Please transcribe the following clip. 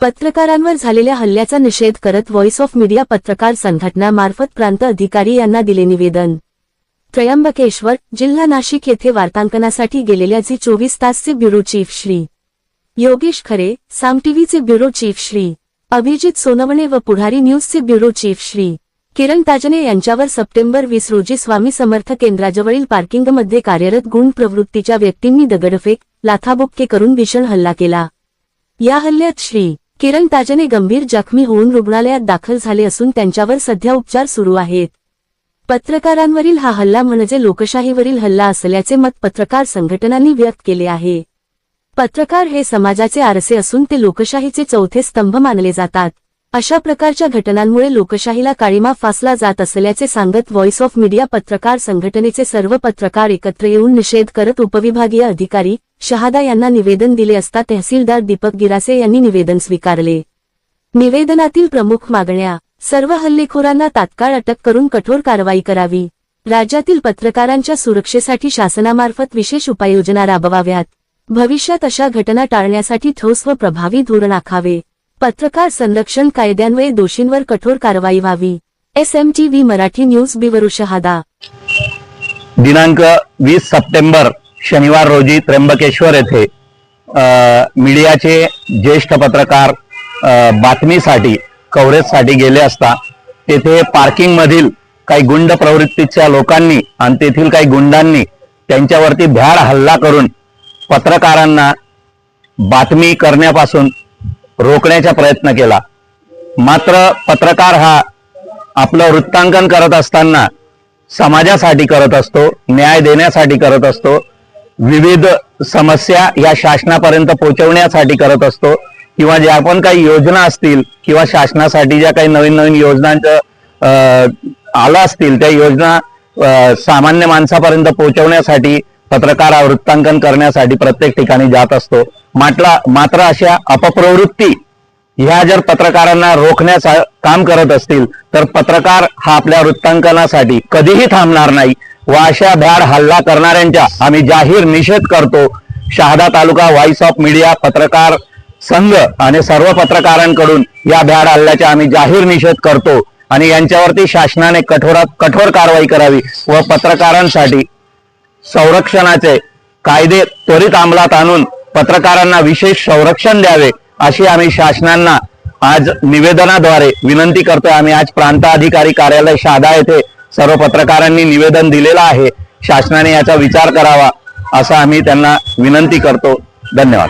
पत्रकारांवर झालेल्या हल्ल्याचा निषेध करत व्हॉइस ऑफ मीडिया पत्रकार संघटना मार्फत प्रांत अधिकारी यांना दिले निवेदन. त्र्यंबकेश्वर जिल्हा नाशिक येथे वार्तांकनासाठी गेलेल्या झी चोवीस तासचे ब्युरो चीफ श्री. योगेश खरे साम टीव्हीचे ब्युरो चीफ श्री. अभिजित सोनवणे व पुढारी न्यूजचे ब्युरो चीफ श्री. किरण ताजने यांच्यावर सप्टेंबर वीस रोजी स्वामी समर्थ केंद्राजवळील पार्किंगमध्ये कार्यरत गुण प्रवृत्तीच्या व्यक्तींनी दगडफेक लाथाबुक्के करून भीषण हल्ला केला. या हल्ल्यात श्री. किरण ताजने गंभीर जखमी होऊन रुग्णालयात दाखल झाले असून त्यांच्यावर सध्या उपचार सुरू आहेत. पत्रकारांवरील हा हल्ला म्हणजे लोकशाहीवरील हल्ला असल्याचे मत पत्रकार संघटनांनी व्यक्त केले आहे. पत्रकार हे समाजाचे आरसे असून ते लोकशाहीचे चौथे स्तंभ मानले जातात. अशा प्रकारच्या घटनांमुळे लोकशाहीला काळीमा फासला जात असल्याचे सांगत व्हॉइस ऑफ मीडिया पत्रकार संघटनेचे सर्व पत्रकार एकत्र येऊन निषेध करत उपविभागीय अधिकारी शहादा यांना निवेदन दिले असता तहसीलदार दीपक गिरासे यांनी निवेदन स्वीकारले. निवेदनातील प्रमुख मागण्या सर्व हल्लेखोरांना तात्काळ अटक करून कठोर कारवाई करावी. राज्यातील पत्रकारांच्या सुरक्षेसाठी शासनामार्फत विशेष उपाययोजना राबवाव्यात. भविष्यात अशा घटना टाळण्यासाठी ठोस व प्रभावी धोरण आखावे. पत्रकार संरक्षण कायद्यान्वये दोषींवर कठोर कारवाई व्हावी. S M T V Marathi news बिवरू Shahada. दिनांक वीस सप्टेंबर शनिवार रोजी त्र्यंबकेश्वर येथे मीडियाचे ज्येष्ठ पत्रकार बातमीसाठी कव्हरेजसाठी गेले असता तेथे पार्किंगमधील काही गुंड प्रवृत्तीच्या लोकांनी आणि तेथील काही गुंडांनी त्यांच्यावरती भ्याड हल्ला करून पत्रकारांना बातमी करण्यापासून रोखण्याचा प्रयत्न केला. मात्र पत्रकार हा आपलं वृत्तांकन करत असताना समाजासाठी करत असतो न्याय देण्यासाठी करत असतो विविध समस्या या शासनापर्यंत पोहोचवण्यासाठी करत असतो किंवा ज्या पण काही योजना असतील किंवा शासनासाठी ज्या काही नवीन नवीन योजनांचं आलं असतील त्या योजना सामान्य माणसापर्यंत पोहोचवण्यासाठी पत्रकार हा वृत्तांकन करण्यासाठी प्रत्येक ठिकाणी जात असतो. मात्र मात्र अशा अपप्रवृत्ती ह्या जर पत्रकारांना रोखण्यास काम करत असतील तर पत्रकार हा आपल्या वृत्तांकनासाठी कधीही थांबणार नाही व अशा भ्याड हल्ला करणाऱ्यांच्या आम्ही जाहीर निषेध करतो. Shahada taluka voice of media पत्रकार संघ आणि सर्व पत्रकारांकडून या भ्याड हल्ल्याचा आम्ही जाहीर निषेध करतो आणि यांच्यावरती शासनाने कठोरात कठोर कारवाई करावी व पत्रकारांसाठी संरक्षणाचे कायदे त्वरित अंमलात आणून पत्रकारांना विशेष संरक्षण द्यावे अशी आम्ही शासनांना आज निवेदनाद्वारे विनंती करतोय. आम्ही आज प्रांताधिकारी कार्यालय शादा येथे सर्व पत्रकारांनी निवेदन दिलेलं आहे. शासनाने याचा विचार करावा असं आम्ही त्यांना विनंती करतो. धन्यवाद.